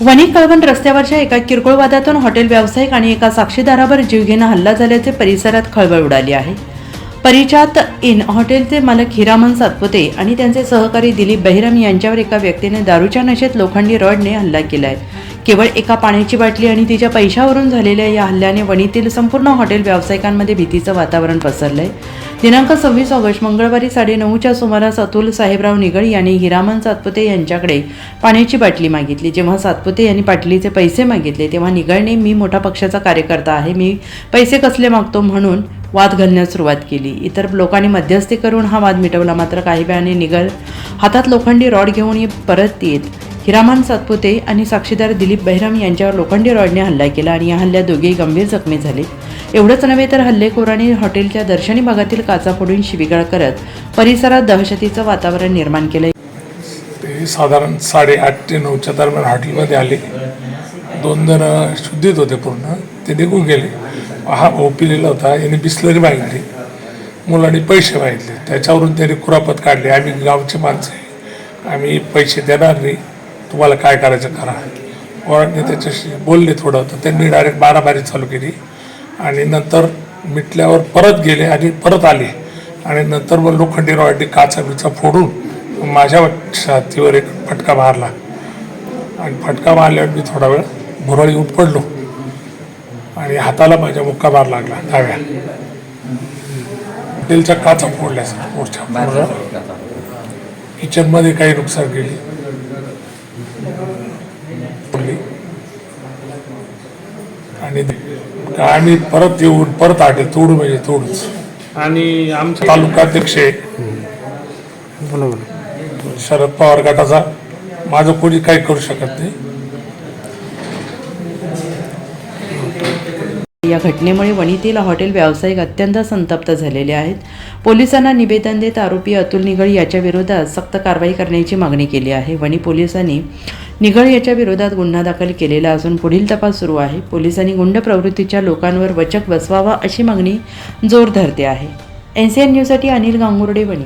वणी कळवण रस्त्यावरच्या एका किरकोळ वादातून हॉटेल व्यावसायिक आणि एका साक्षीदारावर जीवघेणा हल्ला झाल्याचे परिसरात खळबळ उडाली आहे. परिचात इन हॉटेलचे मालक हिरामन सातपुते आणि त्यांचे सहकारी दिलीप बहिरम यांच्यावर एका व्यक्तीने दारूच्या नशेत लोखंडी रॉडने हल्ला केला आहे केवळ एका पाण्याची बाटली आणि तिच्या पैशावरून झालेल्या या हल्ल्याने वणीतील संपूर्ण हॉटेल व्यावसायिकांमध्ये भीतीचं वातावरण पसरलंय. दिनांक सव्वीस ऑगस्ट मंगळवारी साडेनऊच्या सुमारास अतुल साहेबराव निगळ यांनी हिरामन सातपुते यांच्याकडे पाण्याची बाटली मागितली. जेव्हा सातपुते यांनी बाटलीचे पैसे मागितले तेव्हा निगळने मी मोठा पक्षाचा कार्यकर्ता आहे मी पैसे कसले मागतो? म्हणून वाद घालण्यास सुरुवात केली. इतर लोकांनी मध्यस्थी करून हा वाद मिटवला. मात्र काही वेळाने निगळ हातात लोखंडी रॉड घेऊन परत येत हिरामान सातपुते आणि साक्षीदार दिलीप बहिराम यांच्यावर लोखंडी रॉडने हल्ला केला आणि या हल्ल्यात दोघेही गंभीर जखमी झाले. एवढंच नव्हे तर हल्लेखोरांनी हॉटेलच्या दर्शनी भागातील काचा फोडून शिबिगाळ करत परिसरात दहशतीचं वातावरण निर्माण केलं ते साधारण साडेआठ ते नऊच्या दरम्यान हॉटेलमध्ये आले. दोन जण शुद्धीत होते पूर्ण. ते निघून गेले. हा भाऊ पिलेला होता. याने बिस्लरी मागितली. मुलांनी पैसे मागितले. त्याच्यावरून त्यांनी कुरापत काढली. आम्ही गावचे माणसं आहे. आम्ही पैसे देणार नाही. तुम्हाला काय करायचं करा. वरांनी त्याच्याशी बोलले थोडं. तर त्यांनी डायरेक्ट बाराबारी चालू केली. आणि नंतर मिटल्यावर परत गेले आणि परत आले. आणि नंतर मग लोखंडी रॉडनी काचा बिचा फोडून माझ्या छातीवर एक फटका मारला. आणि फटका मारल्यावर मी थोडा वेळ भुरळ येऊन पडलो. आणि हाताला माझ्या मुक्का मार लागला डाव्या. हॉटेलच्या काचा फोडल्या सर मोठ्या किचनमध्ये काही नुकसान केली. आणि आम्ही परत येऊन परत आले तोडू म्हणजे तोडूच. आणि आमच्या तालुकाध्यक्ष आहे. शरद पवार गटाचा. माझं कोणी काही करू शकत नाही. या घटनेमुळे वणीतील हॉटेल व्यावसायिक अत्यंत संतप्त झालेले आहेत. पोलिसांना निवेदन देत आरोपी अतुल निगळ याच्या विरोधात सक्त कारवाई करण्याची मागणी केली आहे. वणी पोलिसांनी निगळ याच्या विरोधात गुन्हा दाखल केलेला असून पुढील तपास सुरू आहे. पोलिसांनी गुंड प्रवृत्तीच्या लोकांवर वचक बसवावा अशी मागणी जोर धरते आहे. एन सी एन न्यूजसाठी अनिल गांगुर्डे वणी.